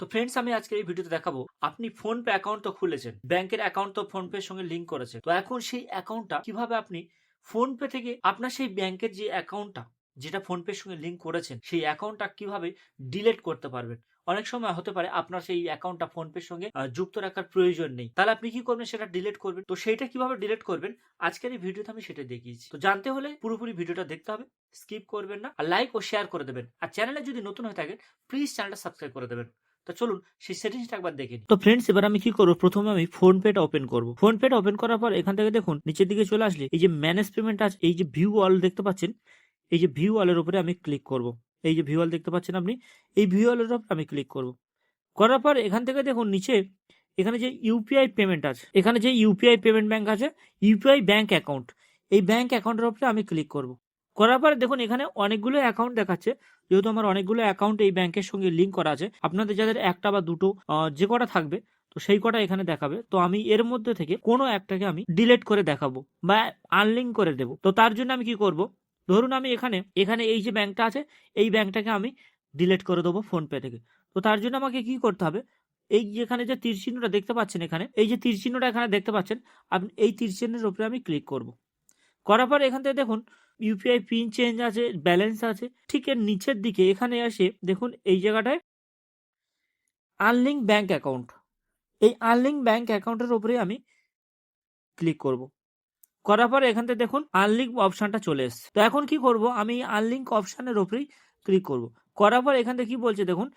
তো ফ্রেন্ডস আমি আজকে এই ভিডিওতে দেখাবো, আপনি ফোন পে অ্যাকাউন্ট তো খুলেছেন, ব্যাংকের অ্যাকাউন্ট তো ফোন পের সঙ্গে লিংক করেছে তো এখন সেই অ্যাকাউন্টটা কীভাবে আপনি ফোন পে থেকে আপনার সেই ব্যাংকের যে অ্যাকাউন্টটা যেটা ফোন পের সঙ্গে লিংক করেছেন, সেই অ্যাকাউন্টটা কীভাবে ডিলিট করতে পারবেন? অনেক সময় হতে পারে আপনার সেই অ্যাকাউন্টটা ফোন পের সঙ্গে যুক্ত রাখার প্রয়োজন নেই। তাহলে আপনি কি করবেন? সেটা ডিলিট করবেন। তো সেইটা কীভাবে ডিলিট করবেন? আজকের এই ভিডিওতে আমি সেটা দেখিয়েছি। তো জানতে হলে পুরোপুরি ভিডিওটা দেখতে হবে স্কিপ করবেন না, আর লাইক ও শেয়ার করে দেবেন। আর চ্যানেলে যদি নতুন হয়ে থাকে প্লিজ চ্যানেলটা সাবস্ক্রাইব করে দেবেন। তো চলুন সেই সেটিংসটা একবার দেখে তো ফ্রেন্ডস এবার আমি কি করব? প্রথমে আমি ফোন পেটা ওপেন করব। ফোন পেটা ওপেন করার পর এখান থেকে দেখুন, নিচের দিকে চলে আসলে এই যে ম্যানেজ পেমেন্ট আছে, এই যে ভিউ অল দেখতে পাচ্ছেন, এই যে ভিউ অলের উপরে আমি ক্লিক করব। এই যে ভিউ অল দেখতে পাচ্ছেন আপনি? এই ভিউ অলের উপর আমি ক্লিক করব। করার পর এখান থেকে দেখুন, নিচে এখানে যে ইউপিআই পেমেন্ট আছে, এখানে যে ইউপিআই পেমেন্ট ব্যাংক আছে ইউপিআই ব্যাংক অ্যাকাউন্ট এই ব্যাংক অ্যাকাউন্টের উপরে আমি ক্লিক করব। করার পরে দেখুন, এখানে অনেকগুলো অ্যাকাউন্ট দেখাচ্ছে। যেহেতু আমার অনেকগুলো অ্যাকাউন্ট এই ব্যাংকের সঙ্গে লিঙ্ক করা আছে, আপনাদের যাদের একটা বা দুটো যে কটা থাকবে, তো সেই কটা এখানে দেখাবে। তো আমি এর মধ্যে থেকে কোনো একটাকে আমি ডিলেট করে দেখাবো বা আনলিঙ্ক করে দেবো। তো তার জন্য আমি কি করব? ধরুন আমি এখানে এখানে এই যে ব্যাংকটা আছে, এই ব্যাংকটাকে আমি ডিলিট করে দেবো ফোনপে থেকে। তো তার জন্য আমাকে কি করতে হবে? এই যেখানে যে তীর চিহ্নটা দেখতে পাচ্ছেন এখানে, এই যে তীর চিহ্নটা এখানে দেখতে পাচ্ছেন আপনি এই তীর চিহ্নের উপরে আমি ক্লিক করব। করার পর এখান থেকে দেখুন ইউপিআই পিন চেঞ্জ আছে ব্যালেন্স আছে, ঠিক এর নিচের দিকে, এখানে আসে, দেখুন এই জায়গাটায় আনলিঙ্ক ব্যাংক অ্যাকাউন্ট এই আনলিঙ্ক ব্যাংক অ্যাকাউন্টের উপরে আমি ক্লিক করব। করার পর এখান থেকে দেখুন আনলিঙ্ক অপশনটা চলে এসছে। তো এখন কি করব? আমি আনলিঙ্ক অপশনের উপরেই ক্লিক করব। করার পর এখান থেকে কি বলছে দেখুন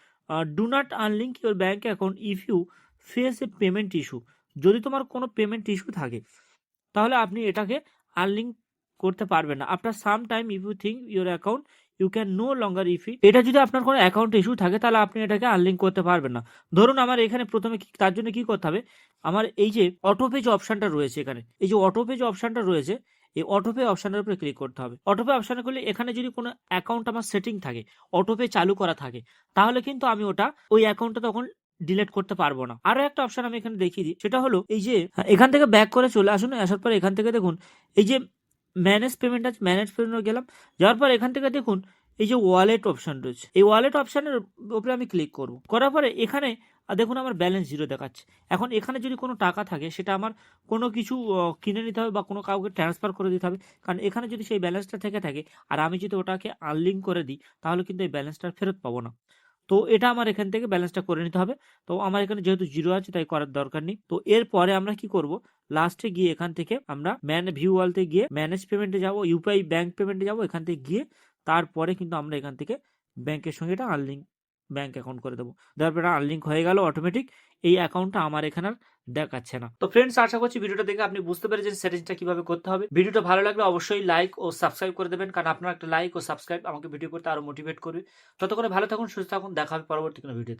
do not unlink your bank account if you face a payment issue যদি তোমার কোনো পেমেন্ট ইস্যু থাকে, তাহলে আপনি এটাকে আনলিঙ্ক করতে পারবেন না। After some time if you think your account you can no longer if এটা যদি আপনার কোনো অ্যাকাউন্ট ইস্যু থাকে, তাহলে আপনি এটাকে আনলিঙ্ক করতে পারবেন না। ধরুন আমার এখানে প্রথমে তার জন্য কি করতে হবে? আমার এই যে অটোপে যে অপশনটা রয়েছে এখানে, এই যে অটোপে যে অপশনটা রয়েছে, এই অটোপে অপশানের উপরে ক্লিক করতে হবে। অটোপে অপশনে করলে এখানে যদি কোনো অ্যাকাউন্ট আমার সেটিং থাকে অটোপে চালু করা থাকে, তাহলে কিন্তু আমি ওটা, ওই অ্যাকাউন্টটা তখন ডিলিট করতে পারব না। আরও একটা অপশন আমি এখানে দেখিয়ে দিই, সেটা হলো এই যে, এখান থেকে ব্যাক করে চলে আসুন, আসার পর এখান থেকে দেখুন, এই যে ম্যানেজ পেমেন্ট আছে ম্যানেজ পেমেন্ট গেলাম। যাওয়ার পর এখান থেকে দেখুন, এই যে ওয়ালেট অপশন রয়েছে, এই ওয়ালেট অপশনের উপরে আমি ক্লিক করব। করার পরে এখানে দেখুন আমার ব্যালেন্স জিরো দেখাচ্ছে। এখন এখানে যদি কোনো টাকা থাকে, সেটা আমার কোনো কিছু কিনে নিতে হবে বা কোনো কাউকে ট্রান্সফার করে দিতে হবে। কারণ এখানে যদি সেই ব্যালেন্সটা থেকে থাকে, আর আমি যদি ওটাকে আনলিঙ্ক করে দিই, তাহলে কিন্তু এই ব্যালেন্সটা ফেরত পাবো না। তো এটা আমার এখান থেকে ব্যালেন্সটা করে নিতে হবে। তো আমার এখানে যেহেতু জিরো আছে, তাই করার দরকার নেই। তো এরপরে আমরা কি করব? লাস্টে গিয়ে এখান থেকে আমরা ম্যান ভিউ ওয়ালতে গিয়ে ম্যানেজ পেমেন্টে যাব ইউপিআই ব্যাংক পেমেন্টে যাব, এখান থেকে গিয়ে তারপরে কিন্তু আমরা এখান থেকে ব্যাংকের সঙ্গে এটা আনলিঙ্ক ব্যাংক অ্যাকাউন্ট করে দেবো। তারপরে আনলিঙ্ক হয়ে গেল অটোমেটিক এই অ্যাকাউন্টটা আমার এখানে দেখাচ্ছে না। তো ফ্রেন্ডস আশা করছি ভিডিওটা দেখে আপনি বুঝতে পেরেছেন সেটিংসটা কীভাবে করতে হবে। ভিডিওটা ভালো লাগলে অবশ্যই লাইক ও সাবস্ক্রাইব করে দেবেন, কারণ আপনার একটা লাইক ও সাবস্ক্রাইব আমাকে ভিডিও করতে আরও মোটিভেট করবে। ততক্ষণে ভালো থাকুন, সুস্থ থাকুন, দেখা হবে পরবর্তী কোনো ভিডিওতে